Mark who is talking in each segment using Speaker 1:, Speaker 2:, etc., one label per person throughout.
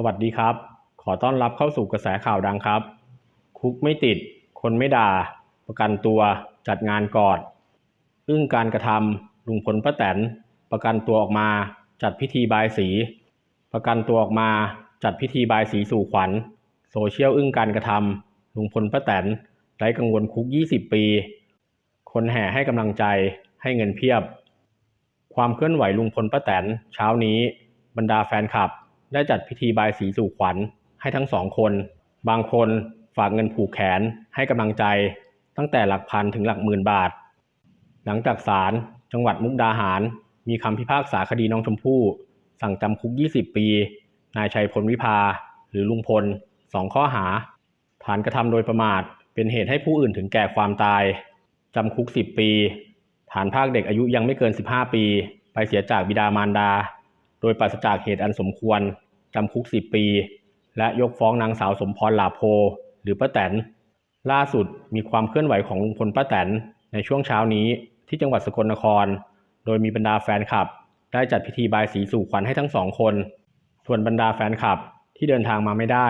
Speaker 1: สวัสดีครับ ขอต้อนรับเข้าสู่กระแสข่าวดังครับ คุกไม่ติด คนไม่ด่า ประกันตัวจัดงานกอดอึ้งการกระทำลุงพลป้าแตน ประกันตัวออกมาจัดพิธีบายสี ประกันตัวออกมาจัดพิธีบายสีสู่ขวัญ โซเชียลอึ้งการกระทำลุงพลป้าแตนไร้กังวลคุก 20 ปี คนแห่ให้กำลังใจให้เงินเพียบ ความเคลื่อนไหวลุงพลป้าแตน เช้านี้ บรรดาแฟนคลับ ได้จัดพิธีบายสีสู่ขวัญให้ทั้งสองคน บางคนฝากเงินผูกแขนให้กำลังใจ ตั้งแต่หลักพันถึงหลักหมื่นบาท หลังจากศาลจังหวัดมุกดาหาร มีคำพิพากษาคดีน้องชมพู่ สั่งจำคุก 20 ปี นายชัยพลวิภา หรือลุงพลสองข้อหา ฐานกระทำโดยประมาท เป็นเหตุให้ผู้อื่นถึงแก่ความตายจำคุก 10 ปี ฐานภาคเด็กอายุยังไม่เกิน 15 ปี ไปเสียจากบิดามารดา โดยปราศจากเหตุอันสมควร จำคุก 10 ปี และยกฟ้องนางสาวสมพรหลาโพ หรือป้าแตน ล่าสุดมีความเคลื่อนไหวของลุงพลป้าแตนในช่วงเช้านี้ที่จังหวัดสกลนคร โดยมีบรรดาแฟนคลับ ได้จัดพิธีบายสีสู่ขวัญให้ทั้งสองคน ส่วนบรรดาแฟนคลับที่เดินทางมาไม่ได้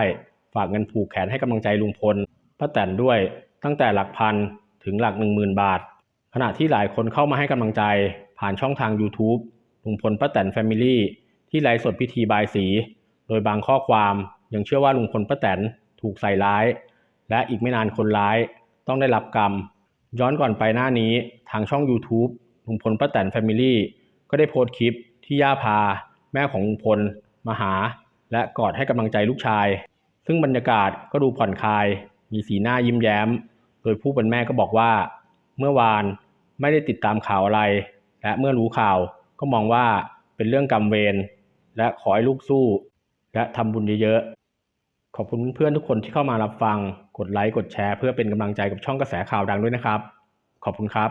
Speaker 1: ฝากเงินผูกแขนให้กำลังใจลุงพลป้าแตนด้วยตั้งแต่หลักพันถึงหลักหนึ่งหมื่นบาท ขณะที่หลายคนเข้ามาให้กำลังใจผ่านช่องทาง YouTube ลุงพลป้าแตนแฟมิลี่ที่ไลฟ์สดพิธีบายสี โดยบางข้อความยังเชื่อว่าลุงพลป้าแตนถูกใส่ร้าย และอีกไม่นานคนร้ายต้องได้รับกรรม ย้อนก่อนไปหน้านี้ทางช่อง YouTube ลุงพลป้าแตนแฟมิลี่ก็ได้โพสต์คลิปที่ย่าพา แม่ของลุงพลมาหา และกอดให้กำลังใจลูกชาย ซึ่งบรรยากาศก็ดูผ่อนคลาย มีสีหน้ายิ้มแย้ม โดยผู้เป็นแม่ก็บอกว่า เมื่อวานไม่ได้ติดตามข่าวอะไร และเมื่อรู้ข่าวก็มองว่าเป็นเรื่องกรรมเวรและขอให้ลูกสู้ และทำบุญเยอะๆ ขอบคุณเพื่อนทุกคนที่เข้ามารับฟัง กดไลค์ กดแชร์ เพื่อเป็นกำลังใจกับช่องกระแสข่าวดังด้วยนะครับ ขอบคุณครับ